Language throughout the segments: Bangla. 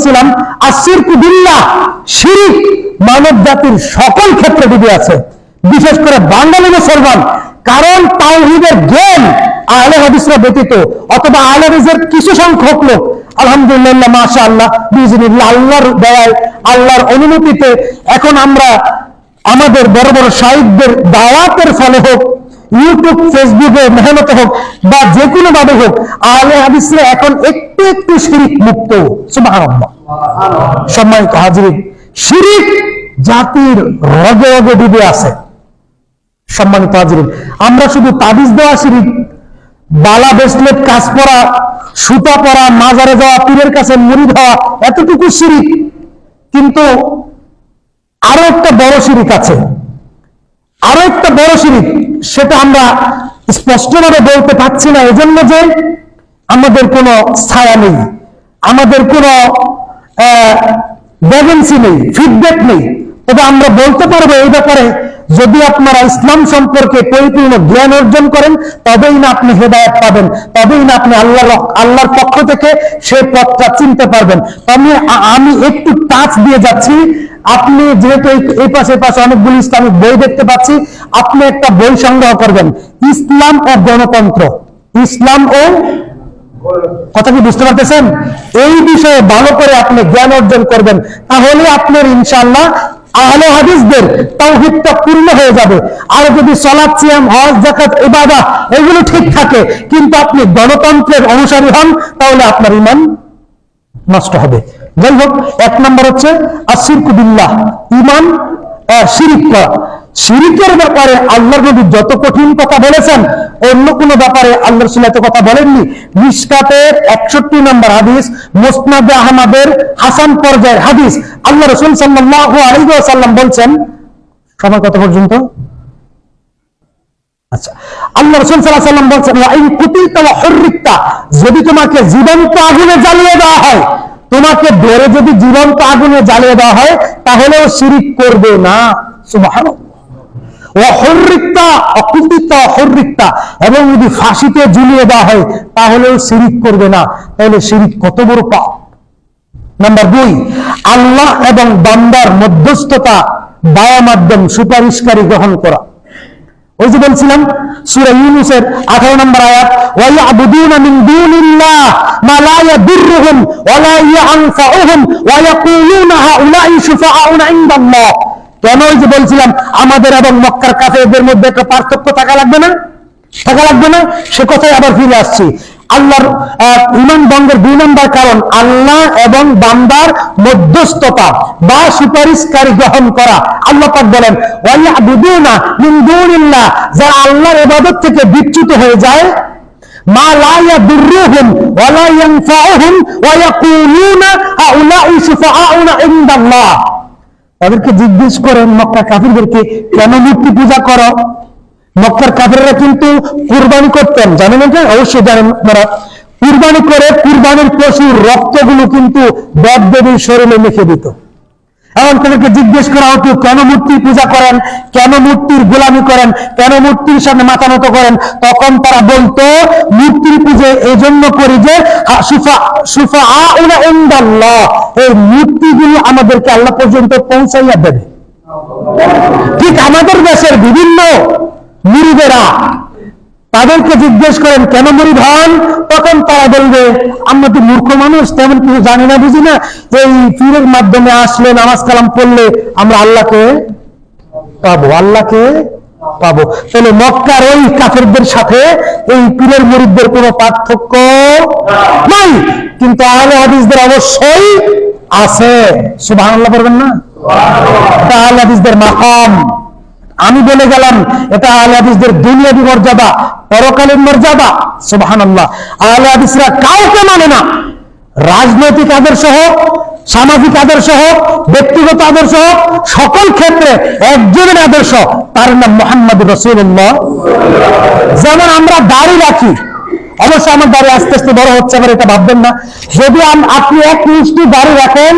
বলছিলাম আসির কুবিল্লাহ শিরিক মানব জাতির সকল ক্ষেত্রে ডুবে আছে। বিশেষ করে বাঙালি মুসলমান, কারণ তাওহিদের জ্ঞান আহলে হাদিসরা ব্যতীত, অথবা আহলে হাদিসের কিছু সংখ্যক লোক, আলহামদুলিল্লাহ মাশা আল্লাহ বিজনিল্লাহ আল্লাহর দয়ায়, আল্লাহর অনুমতিতে এখন আমরা আমাদের বড় বড় সাহিত্যের দাওয়াতের ফলে হোক, ইউটিউব, ফেসবুকে মেহনত হোক, বা যে কোনো ভাবে হোক, আহলে হাদিসরা এখন একটু একটু শিরিক মুক্ত সম্মানিত হাজিরিন, শিরিক জাতির রগে রগে ডুবে আছে। সম্মানিত হাজিরিন, আমরা শুধু তাবিজ দেওয়া শিরিক, বালা ব্রেসলেট, কাজ পরা, সুতা পরা, মাজারে যাওয়া, পীরের কাছে মুড়ি দেওয়া এতটুকু শিরিক। কিন্তু আরও একটা বড় শিরিক আছে। আরও একটা বড় শিরিক, সেটা আমরা স্পষ্টভাবে বলতে পারছি না। এজন্য যে আমাদের কোনো ছায়া নেই। আমাদের কোনো ভ্যাকেন্সি নেই ফিডব্যাক নেই। তবে আমরা বলতে পারব এই ব্যাপারে, যদি আপনারা ইসলাম সম্পর্কে পরিপূর্ণ জ্ঞান অর্জন করেন, তবেই না আপনি হেদায়ত পাবেন, তবেই না আপনি আল্লাহর আল্লাহর পক্ষ থেকে সে পথটা চিনতে পারবেন। আমি আমি একটু টাচ দিয়ে যাচ্ছি। আপনি যেহেতু এই পাশে পাশে অনেকগুলি ইসলামিক বই দেখতে পাচ্ছি, আপনি একটা বই সংগ্রহ করবেন। ইসলাম ও গণতন্ত্র। ইসলাম ও কথা কি বুঝতে পারতেছেন? এই বিষয়ে ভালো করে আপনি জ্ঞান অর্জন করবেন, তাহলে আপনার ইনশাল্লাহ আহলে হাদিসদের তাওহীদটা পূর্ণ হয়ে যাবে। আর যদি সলাৎ সিয়াম, হজ, যাকাত ইবাদা এগুলো ঠিক থাকে, কিন্তু আপনি গণতন্ত্রের অনুসারী হন, তাহলে আপনার ইমান নষ্ট হবে। যাই হোক, এক নম্বর হচ্ছে আশিরকু বিল্লাহ ইমান শিরিক করা। শিরিকের ব্যাপারে আল্লাহ নবী যত কঠিন কথা বলেছেন, অন্য কোনো ব্যাপারে আল্লাহ রসুল কথা বলেননি। মিসকাতের একষট্টি নম্বর হাদিস, মোসনাদে আহমদের হাসান পর্যায়ের হাদিস। আল্লাহ রসুল সাল্লাহ আলী সাল্লাম বলছেন, সময় কত পর্যন্ত? আচ্ছা আল্লাহ রসুল যদি তোমাকে জীবন্ত আগুনে জ্বালিয়ে দেওয়া হয়, তোমাকে ধরে যদি জীবন্ত আগুনে জ্বালিয়ে দেওয়া হয়, তাহলেও শিরিক করবে না। সুবহানাল্লাহ। অহরিকতা অহরিকতা এবং যদি ফাঁসিতে ঝুলিয়ে দেওয়া হয়, তাহলেও করবে না। তাহলে কত বড় নাম্বার দুই, আল্লাহ এবং বান্দার মধ্যস্থতা, বায়া মাধ্যম, সুপারিশকারী গ্রহণ করা। ওই যে বলছিলাম, সূরা ইউনূসের 18 নম্বর আয়াত ওয়া ইয়াবুদুনা মিন দুনিল্লাহ মা লা ইয়াদুররুহুম ওয়া লা ইয়ানফাউহুম ওয়া ইয়াকুলুনা হাউলাই শুফাআউনা ইনদাল্লাহ। কেন ওই যে বলছিলাম, আমাদের এবং মক্কার কাফেরদের মধ্যে একটা পার্থক্য থাকা লাগবে না? থাকা লাগবে না? সে কথাই আবার ফিরে আসছি। আল্লাহর ইমান ভঙ্গের দুই নম্বর কারণ, আল্লাহ এবং বান্দার মধ্যস্থতা বা সুপারিশকারী গ্রহণ করা। আল্লাহ পাক বলেন ওয়াইয়াবুদুনা মিন দুনিল্লাহ যারা আল্লাহর ইবাদত থেকে বিচ্যুত হয়ে যায়। মা লা ইয়াদুররুহুম ওয়া লা ইয়ানফাউহুম ওয়া ইয়াকুলুনা হাউলাই শুফাআউনা ইনদাল্লাহ। তাদেরকে জিজ্ঞেস করেন মক্কা কাফিরদেরকে, কেন মূর্তি পূজা করো? মক্কার কাফিররা কিন্তু কুরবানি করতেন, জানেন এটা? অবশ্যই জানেন আপনারা। কুরবানি করে কুরবানির পশুর রক্তগুলো কিন্তু দেব দেবীর শরীরে মেখে দিত। এখন তাদেরকে জিজ্ঞেস করা হতো, কেন মূর্তির পূজা করেন? কেন মূর্তির গোলামি করেন? কেন মূর্তির সামনে মাথা নত করেন? তখন তারা বলতো, মূর্তির পুজো এজন্য করি যে সুফা সুফা ইনদাল্লাহ এই মূর্তিগুলো আমাদেরকে আল্লাহ পর্যন্ত পৌঁছাইয়া দেবে। ঠিক আমাদের দেশের বিভিন্ন মুরিদেরা তাদেরকে জিজ্ঞেস করেন, কেন মুরিদ হন? তখন তারা বলবে, আমরা তো মূর্খ মানুষ, তেমন কিছু জানি না, বুঝি না এই পীরের মাধ্যমে আসলে নামাজ কালাম পড়লে আমরা আল্লাহকে পাবো আল্লাহকে পাবো। তাহলে মক্কার ওই কাফেরদের সাথে এই পীরের মরিদদের কোনো পার্থক্য নাই। কিন্তু আহলে হাদিসদের অবশ্যই আছে। সুবহানাল্লাহ বলবেন না? হাদিসদের মাকাম। আমি বলে গেলাম, এটা আহলে হাদিসদের দুনিয়াবী মর্যাদা পরকালীন মর্যাদা। সুবহানাল্লাহ। আহলে হাদিসরা কাউকে মানে না। রাজনৈতিক আদর্শ হোক, সামাজিক আদর্শ হোক, ব্যক্তিগত আদর্শ হোক, সকল ক্ষেত্রে একজনের আদর্শ, তার নাম মোহাম্মদ রসুল্লাহ যেমন আমরা দাড়ি রাখি অবশ্য আমার দাড়ি আস্তে আস্তে বড় হচ্ছে, আবার এটা ভাববেন না। যদি আপনি এক মুষ্টি দাড়ি রাখেন,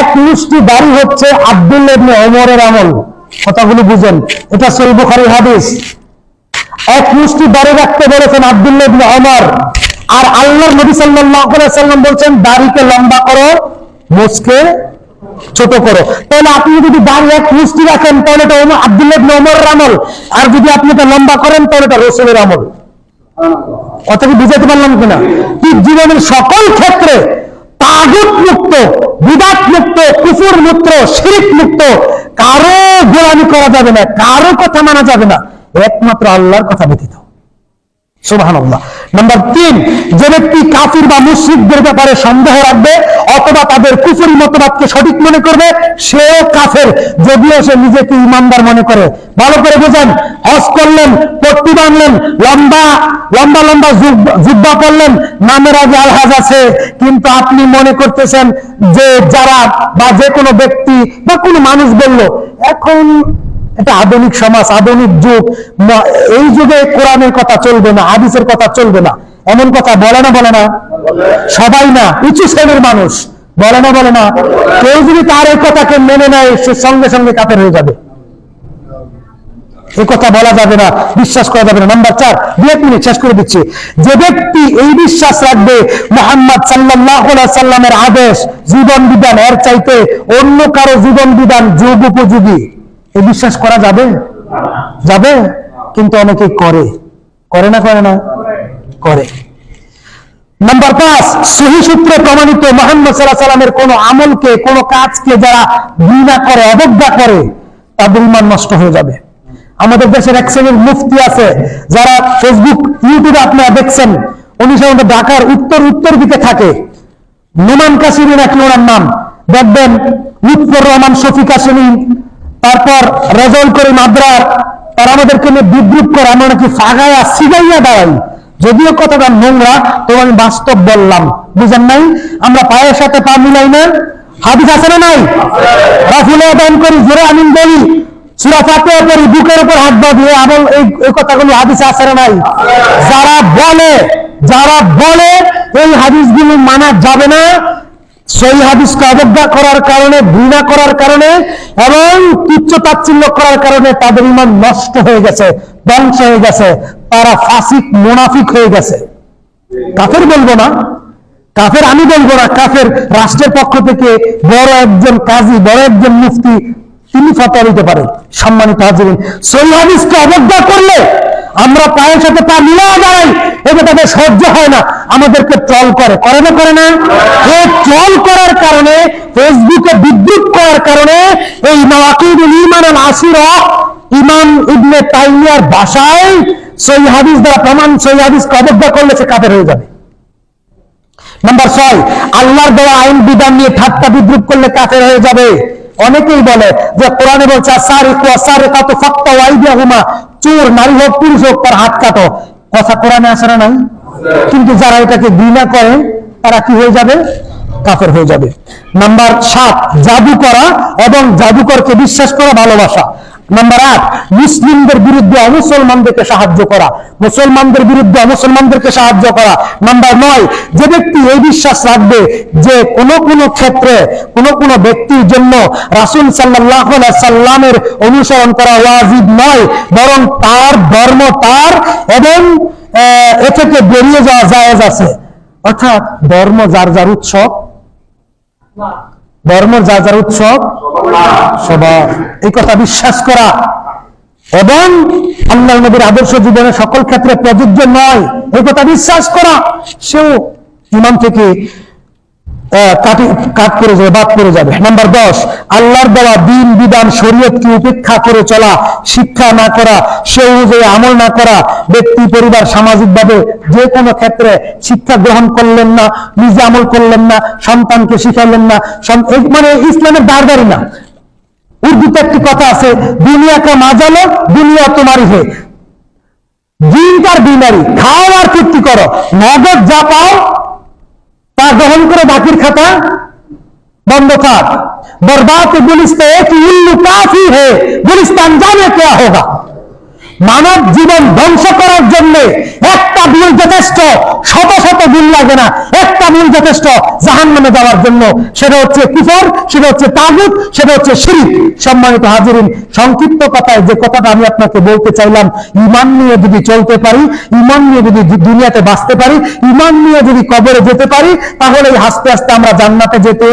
এক মুষ্টি দাড়ি হচ্ছে আব্দুল ওমরের আমল। কথাগুলো বুঝেন। এটা সহি বুখারীর হাদিস। এক মুষ্টি দাড়ি রাখতে বলেছেন আব্দুল্লাহ ইবনে ওমর। আর আল্লাহর নবী সাল্লাম বলছেন, দাড়িকে লম্বা করো মোজকে ছোট করো। তাহলে আপনি যদি দাঁড়িয়ে এক মুষ্টি রাখেন, তাহলে এটা আব্দুল্লাহ ইবনে আমল। আর যদি আপনি এটা লম্বা করেন, তাহলে এটা রসুলের আমল। কথা কি বুঝাতে পারলাম কিনা? কি জীবনের সকল ক্ষেত্রে তাগুত মুক্ত, বিদাত মুক্ত মুক্ত, শিরিক মুক্ত, কারও গোলামি করা যাবে না, কারও কথা মানা যাবে না, একমাত্র আল্লাহর কথা ব্যতীত। ব্যাপারে সন্দেহ রাখবে অথবা তাদের সঠিক মনে করবে সে হজ করলেন লম্বা লম্বা লম্বা পড়লেন নামের আগে আলহাজ আছে। কিন্তু আপনি মনে করতেছেন যে যারা বা যে কোনো ব্যক্তি বা কোনো মানুষ বলল, এখন এটা আধুনিক সমাজ, আধুনিক যুগ। এই যুগে কোরআনের কথা চলবে না, হাদিসের কথা চলবে না। এমন কথা বলে না বলে না? সবাই না, উঁচু শ্রেণির মানুষ। বলে না বলে না? কেউ যদি তার এই কথাকে মেনে নেয়, সে সঙ্গে সঙ্গে কাপের হয়ে যাবে। এই কথা বলা যাবে না, বিশ্বাস করা যাবে না। নাম্বার চার, দু এক মিনিট শেষ করে দিচ্ছি। যে ব্যক্তি এই বিশ্বাস রাখবে, মোহাম্মদ সাল্লাহ সাল্লামের আদেশ, জীবন বিধান, এর চাইতে অন্য কারও জীবন বিধান যুগ উপযোগী। এই বিশ্বাস করা যাবে? যাবে, কিন্তু অনেকে করে। করে না করে না? করে। নাম্বার পাঁচ, সহি সূত্রে প্রমাণিত মোহাম্মদ সাল্লাহ সাল্লামের কোন আমলকে, কোন কাজকে যারা ঘৃণা করে, অবজ্ঞা করে, তাদের ইমান নষ্ট হয়ে যাবে। আমাদের দেশের এক শ্রেণির মুফতি আছে, যারা ফেসবুক ইউটিউবে আপনারা দেখছেন, উনি সাধারণত ঢাকার উত্তর উত্তর দিকে থাকে। নোমান কাশিমের এক নোনার নাম। দেখবেন, লুৎফর রহমান, শফিক কাশিমি তারপর রেজল করিম আদ্রার, তারা আমাদেরকে নিয়ে বিদ্রুপ করে, আমরা নাকি ফাগাইয়া সিগাইয়া দাঁড়াই। যদিও কথাটা নোংরা তো আমি বাস্তব বললাম। বুঝেন নাই? আমরা পায়ের সাথে পা মিলাই না হাদিস আছে না নাই? রাফুলে দান করি জোরে আমিন বলি। সুরা ফাতিহা করি বুকের উপর হাত বাঁধিয়ে আমল এই কথাগুলো হাদিসে আছে না নাই? যারা বলে যারা বলে, এই হাদিসগুলো মানা যাবে না। সেই হাদিসকে অবজ্ঞা করার কারণে, ঘৃণা করার কারণে এবং তুচ্ছ তাচ্ছিল্য করার কারণে তাদের ইমান নষ্ট হয়ে গেছে, ধ্বংস হয়ে গেছে, তারা ফাসিক, মোনাফিক হয়ে গেছে। কাফের বলব না। কাফের আমি বলব না, কাফের রাষ্ট্রের পক্ষ থেকে বড় একজন কাজী, বড় একজন মুফতি, তিনি ফতোয়া দিতে পারেন সম্মানিত হাজিরিন, সেই হাদিসকে অবজ্ঞা করলে আমরা পায়ের সাথে পা মিলা দাঁড়াই এটা তাদের সহ্য হয় না। আমাদেরকে ট্রল করে। করে না করে না? ট্রল করার কারণে ফেসবুকে বিদ্রুপ করার কারণে এই নওয়াকিদুল ইমান আল আসির ইমাম ইবনে তাইমিয়ার ভাষায় সই হাদিস দ্বারা প্রমাণ সই হাদিসকে অবজ্ঞা করলে সে কাফের হয়ে যাবে। নাম্বার ছয়, আল্লাহর দেওয়া আইন বিধান নিয়ে ঠাট্টা বিদ্রুপ করলে কাফের হয়ে যাবে। অনেকেই বলে যে কোরআনে বলছে আসার একটু আসার কত ফক্ত ওয়াইদিয়া হুমা চোর, নারী হোক, পুরুষ হোক, তার হাত কাটো। কথা কোরআনে আসে না নাই? কিন্তু যারা এটাকে ঘৃণা করে, তারা কি হয়ে যাবে? কাফের হয়ে যাবে। নাম্বার সাত, জাদু করা এবং জাদুকরকে বিশ্বাস করা ভালোবাসা। নাম্বার আট মুসলিমদের বিরুদ্ধে অমুসলমানদেরকে সাহায্য করা। মুসলমানদের বিরুদ্ধে অমুসলমানদেরকে সাহায্য করা। নাম্বার নয়, যে ব্যক্তি এই বিশ্বাস রাখবে যে কোন কোন ক্ষেত্রে, কোন কোন ব্যক্তির জন্য রাসুল সাল্লাহ সাল্লামের অনুসরণ করা ওয়াজিব নয়, বরং তার ধর্ম তার এবং, এ থেকে বেরিয়ে যাওয়া জায়েজ আছে। অর্থাৎ ধর্ম যার যার উৎসব ধর্ম যা যার উৎসব, সবার এই কথা বিশ্বাস করা। এবং আল্লাহ নবীর আদর্শ জীবনে সকল ক্ষেত্রে প্রযোজ্য নয়, এই কথা বিশ্বাস করা। সেও ইমাম থেকে কাটি যাবে, বাদ করে যাবে। নাম্বার দশ, আল্লাহর দেওয়া দিন, বিধান শরীয়তকে উপেক্ষা করে চলা, শিক্ষা না করা সে অনুযায়ী আমল না করা, ব্যক্তি, পরিবার সামাজিক ভাবে যে কোনো ক্ষেত্রে শিক্ষা গ্রহণ করলেন না, নিজে আমল করলেন না, সন্তানকে শিখাইলেন না মানে ইসলামের দাঁড়দারি না। উর্দুতে একটি কথা আছে, দুনিয়াকে মাজালো, দুনিয়া তোমারই হে। দিন তার বিমারি, খাও আর তৃপ্তি করো। নগদ যা পাও তা গ্রহণ করে বাকির খাতা বন্ধ থাক। বরবাদ গুলিস্তে কি উল্লু কাফি হে গুলিস্তান জানে কে হোগা। মানব জীবন ধ্বংস করার জন্য একটা বিল যথেষ্ট, শত শত বিল লাগে না। একটা বিল যথেষ্ট জাহান নামে যাওয়ার জন্য। সেটা হচ্ছে কুফর, সেটা হচ্ছে তাগুত, সেটা হচ্ছে শিরিক। সম্মানিত হাজিরিন, সংক্ষিপ্ত কথায় যে কথাটা আমি আপনাকে বলতে চাইলাম, ইমান নিয়ে যদি চলতে পারি, ইমান নিয়ে যদি দুনিয়াতে বাঁচতে পারি, ইমান নিয়ে যদি কবরে যেতে পারি তাহলে হাসতে হাসতে আমরা জান্নাতে যেতে